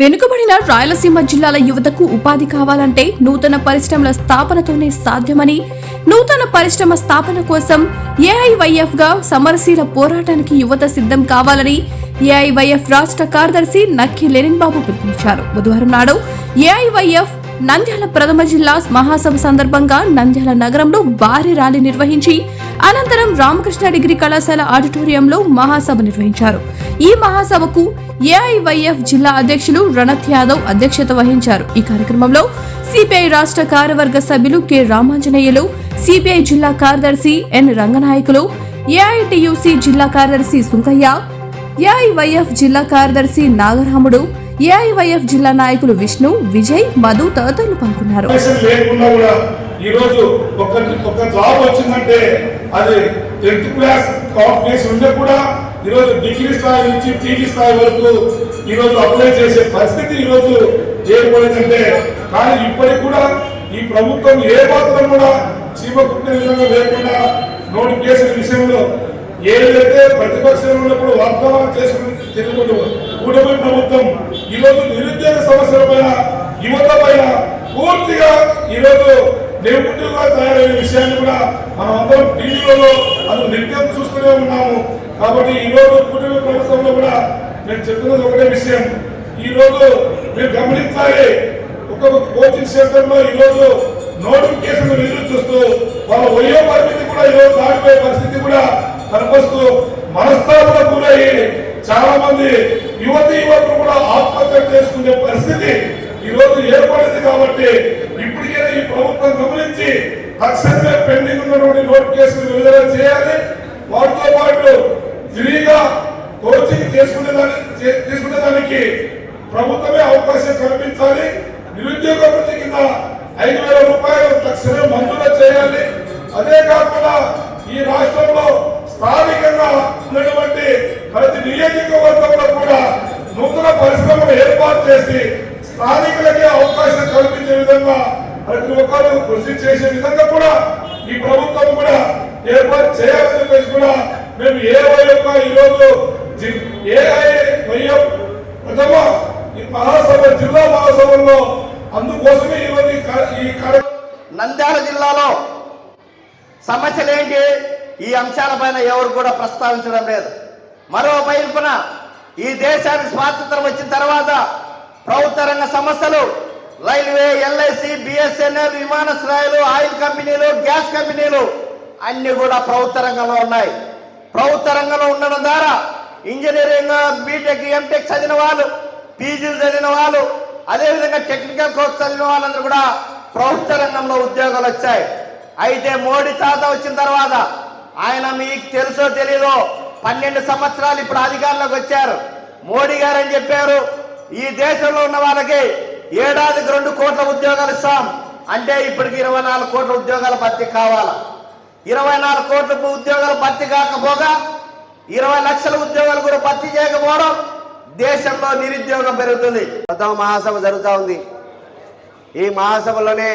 వెనుకబడిన రాయలసీమ జిల్లాల యువతకు ఉపాధి కావాలంటే నూతన పరిశ్రమల స్థాపనతోనే సాధ్యమని నూతన పరిశ్రమ స్థాపన కోసం ఏఐవైఎఫ్గా సమరశీల పోరాటానికి యువత సిద్ధం కావాలని ఏఐవైఎఫ్ రాష్ట్ర కార్యదర్శి నక్కి లెనిన్ బాబు పిలుపునిచ్చారు. బుధవారం నాడు ఏఐవైఎఫ్ నంద్యాల ప్రథమ జిల్లా మహాసభ సందర్భంగా నంద్యాల నగరంలో భారీ ర్యాలీ నిర్వహించి అనంతరం రామకృష్ణ డిగ్రీ కళాశాల ఆడిటోరియంలో మహాసభ నిర్వహించారు. ఈ మహాసభకు ఏఐవైఎఫ్ జిల్లా అధ్యక్షులు రణత్ యాదవ్ అధ్యక్షత వహించారు. ఈ కార్యక్రమంలో సిపిఐ రాష్ట్ర కార్యవర్గ సభ్యులు కె రామాంజనేయులు సిపిఐ జిల్లా కార్యదర్శి ఎన్ రంగనాయకులు ఏఐటియుసి జిల్లా కార్యదర్శి సుంకయ్య ఏఐవైఎఫ్ జిల్లా కార్యదర్శి నాగరాముడు ఏఐవైఎఫ్ జిల్లా నాయకులు విష్ణు విజయ్ మధు తదితరులు పాల్గొన్నారు. ఈ రోజు ఒక ఒక జాబ్ వచ్చిందంటే అది టెన్త్ క్లాస్ క్వాలిఫికేషన్ ఉండే కూడా ఈరోజు డిగ్రీ స్థాయి నుంచి పీజీ స్థాయి వరకు ఈ రోజు అప్లై చేసే పరిస్థితి ఈరోజు ఏర్పడిందంటే కానీ ఇప్పటికి కూడా ఈ ప్రభుత్వం ఏ మాత్రం కూడా చీమకుట్టే విధంగా లేకుండా నోటిఫికేషన్ విషయంలో ఏదైతే ప్రతిపక్షంలో ఉన్నప్పుడు వాగ్దానం చేసుకుని తిరుగుతూ కూటమి ప్రభుత్వం ఈ రోజు నిరుద్యోగ సమస్యల పైన యువత పైన పూర్తిగా ఈ రోజు నెగిటివ్గా తయారైన విషయాన్ని కూడా మనం అందరం టీవీలలో అది నిత్యం చూస్తూనే ఉన్నాము. కాబట్టి ఈ రోజు కూటమి ప్రభుత్వంలో కూడా నేను చెప్తున్నది ఒకటే విషయం. ఈ రోజు మీరు గమనించాలి ఒక్కొక్క కోచింగ్ సెంటర్లో ఈరోజు ఈ రోజు నోటిఫికేషన్ ఎదురు చూస్తూ వాళ్ళ వయో పరిమితి కూడా ఈరోజు దాటిపోయే పరిస్థితి కూడా కనిపిస్తూ మనస్తాపన గురయ్యి చాలా మంది యువతి యువకులు కూడా ఆత్మహత్య చేసుకునే పరిస్థితి ఈ రోజు ఏర్పడింది కాబట్టి ఇప్పటికైనా ఈ ప్రభుత్వం గమనించి తక్షణమే పెండింగ్ ఉన్నటువంటి నోటిఫికేషన్ విడుదల చేయాలి. వాటితో పాటు ఫ్రీగా కోచింగ్ చేసుకునే దానికి తీసుకునే దానికి ప్రభుత్వమే అవకాశం కల్పించాలి. నిరుద్యోగ వృత్తి కింద ఐదు వేల రూపాయలు తక్షణమే మంజూరు చేయాలి. అదే కాకుండా ఈ రాష్ట్రంలో స్థానికంగా ఉన్నటువంటి ప్రతి నియోజకవర్గంలో కూడా నూతన పరిశ్రమలు ఏర్పాటు చేసి స్థానికులకే అవకాశం కల్పించే విధంగా ప్రతి ఒక్కరు కృషి చేసే విధంగా కూడా ఈ ప్రభుత్వం కూడా ఏర్పాటు చేయాలని చెప్పేసి కూడా మేము ఏ యొక్క ఈరోజు ఏఐ వైఎం ప్రథమ ఈ మహాసభ జిల్లా మహాసభలో అందుకోసమే ఈరోజు ఈ ఈ నంద్యాల జిల్లాలో సమస్యలు ఏంటి ఈ అంశాలపైన ఎవరు కూడా ప్రస్తావించడం లేదు. మరో వైపున ఈ దేశానికి స్వాతంత్రం వచ్చిన తర్వాత ప్రభుత్వ రంగ సంస్థలు రైల్వే ఎల్ఐసి బిఎస్ఎన్ఎల్ విమానాశ్రయాలు ఆయిల్ కంపెనీలు గ్యాస్ కంపెనీలు అన్ని కూడా ప్రభుత్వ రంగంలో ఉన్నాయి. ప్రభుత్వ రంగంలో ఉండడం ద్వారా ఇంజనీరింగ్ బీటెక్ ఎంటెక్ చదివిన వాళ్ళు పీజీలు చదివిన వాళ్ళు అదేవిధంగా టెక్నికల్ కోర్స్ చదివిన వాళ్ళందరూ కూడా ప్రభుత్వ రంగంలో ఉద్యోగాలు వచ్చాయి. అయితే మోడీ తాత వచ్చిన తర్వాత ఆయన మీకు తెలుసో తెలీదో పన్నెండు సంవత్సరాలు ఇప్పుడు అధికారంలోకి వచ్చారు. మోడీ గారు అని చెప్పారు ఈ దేశంలో ఉన్న వాళ్ళకి ఏడాదికి రెండు కోట్ల ఉద్యోగాలు ఇస్తాం. అంటే ఇప్పటికి ఇరవై నాలుగు కోట్ల ఉద్యోగాల భర్తీ కావాలా? ఇరవై నాలుగు కోట్ల ఉద్యోగాలు భర్తీ కాకపోగా ఇరవై లక్షల ఉద్యోగాలు కూడా భర్తీ చేయకపోవడం దేశంలో నిరుద్యోగం పెరుగుతుంది. ప్రథమ మహాసభ జరుగుతూ ఉంది. ఈ మహాసభలోనే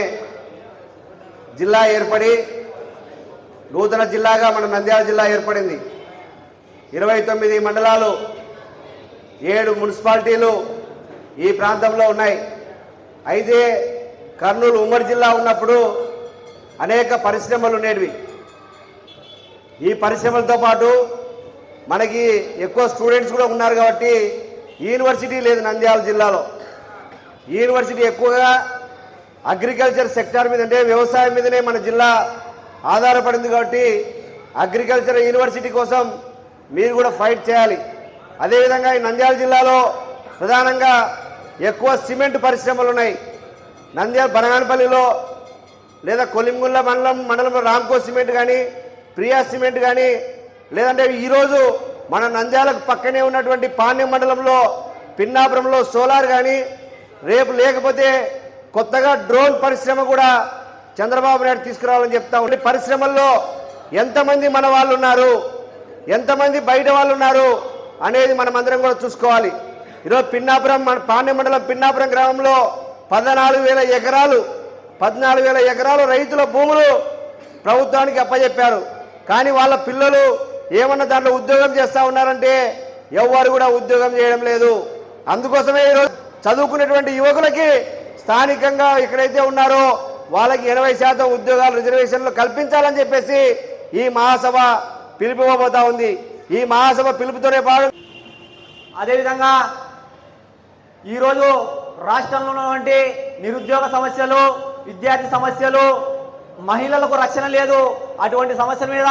జిల్లా ఏర్పడి నూతన జిల్లాగా మన నంద్యాల జిల్లా ఏర్పడింది. ఇరవై తొమ్మిది మండలాలు ఏడు మున్సిపాలిటీలు ఈ ప్రాంతంలో ఉన్నాయి. అయితే కర్నూలు ఉమ్మడి జిల్లా ఉన్నప్పుడు అనేక పరిశ్రమలు ఉండేవి ఈ పరిశ్రమలతో పాటు మనకి ఎక్కువ స్టూడెంట్స్ కూడా ఉన్నారు కాబట్టి యూనివర్సిటీ లేదు నంద్యాల జిల్లాలో. యూనివర్సిటీ ఎక్కువగా అగ్రికల్చర్ సెక్టార్ మీద అంటే వ్యవసాయం మీదనే మన జిల్లా ఆధారపడింది కాబట్టి అగ్రికల్చర్ యూనివర్సిటీ కోసం మీరు కూడా ఫైట్ చేయాలి. అదేవిధంగా ఈ నంద్యాల జిల్లాలో ప్రధానంగా ఎక్కువ సిమెంట్ పరిశ్రమలు ఉన్నాయి. నంద్యాల బనగానపల్లిలో లేదా కొలింగుల్ల మండలం మండలంలో రామ్కో సిమెంట్ కానీ ప్రియా సిమెంట్ కానీ లేదంటే ఈరోజు మన నంద్యాలకు పక్కనే ఉన్నటువంటి పాణ్యం మండలంలో పిన్నాపురంలో సోలార్ కానీ రేపు లేకపోతే కొత్తగా డ్రోన్ పరిశ్రమ కూడా చంద్రబాబు నాయుడు తీసుకురావాలని చెప్తా ఉండే పరిశ్రమల్లో ఎంతమంది మన వాళ్ళు ఉన్నారు ఎంతమంది బయట వాళ్ళు ఉన్నారు అనేది మనం అందరం కూడా చూసుకోవాలి. ఈరోజు పిన్నాపురం మన పాణ్య మండలం పిన్నాపురం గ్రామంలో పద్నాలుగు వేల ఎకరాలు పద్నాలుగు వేల ఎకరాలు రైతుల భూములు ప్రభుత్వానికి అప్పచెప్పారు కానీ వాళ్ళ పిల్లలు ఏమన్నా దాంట్లో ఉద్యోగం చేస్తూ ఉన్నారంటే ఎవ్వరు కూడా ఉద్యోగం చేయడం లేదు. అందుకోసమే ఈరోజు చదువుకునేటువంటి యువకులకి స్థానికంగా ఎక్కడైతే ఉన్నారో వాళ్ళకి ఎనభై శాతం ఉద్యోగాలు రిజర్వేషన్లు కల్పించాలని చెప్పేసి ఈ మహాసభ పిలుపుకోబోతా ఉంది. ఈ మహాసభ పిలుపుతోనే పాడు అదేవిధంగా ఈరోజు రాష్ట్రంలో ఉన్నటువంటి నిరుద్యోగ సమస్యలు విద్యార్థి సమస్యలు మహిళలకు రక్షణ లేదు. అటువంటి సమస్యల మీద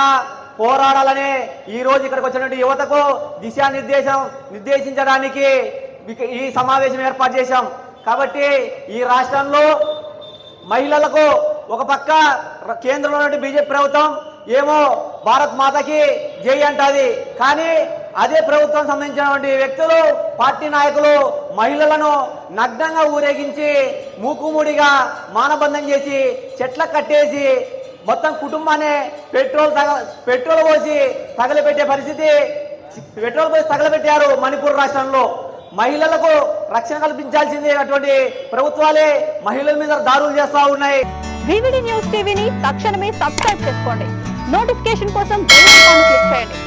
పోరాడాలని ఈ రోజు ఇక్కడికి వచ్చినటువంటి యువతకు దిశానిర్దేశం నిర్దేశించడానికి ఈ సమావేశం ఏర్పాటు చేశాం. కాబట్టి ఈ రాష్ట్రంలో మహిళలకు ఒక పక్క కేంద్రంలో బీజేపీ ప్రభుత్వం ఏమో భారత్ మాతకి జై అంటది. కానీ అదే ప్రభుత్వం సంబంధించినటువంటి వ్యక్తులు పార్టీ నాయకులు మహిళలను నగ్నంగా ఊరేగించి మూకుముడిగా మానబంధం చేసి చెట్ల కట్టేసి మొత్తం కుటుంబాన్ని పెట్రోల్ తగ పెట్రోల్ పోసి తగలబెట్టే పరిస్థితి పెట్రోల్ పోసి తగలబెట్టారు మణిపూర్ రాష్ట్రంలో. మహిళలకు రక్షణ కల్పించాల్సిందే అటువంటి ప్రభుత్వాలే మహిళల మీద దారులు చేస్తా ఉన్నాయి. వివిడి న్యూస్ టీవీని తక్షణమే సబ్స్క్రైబ్ చేసుకోండి. నోటిఫికేషన్ కోసం క్లిక్ చేయండి.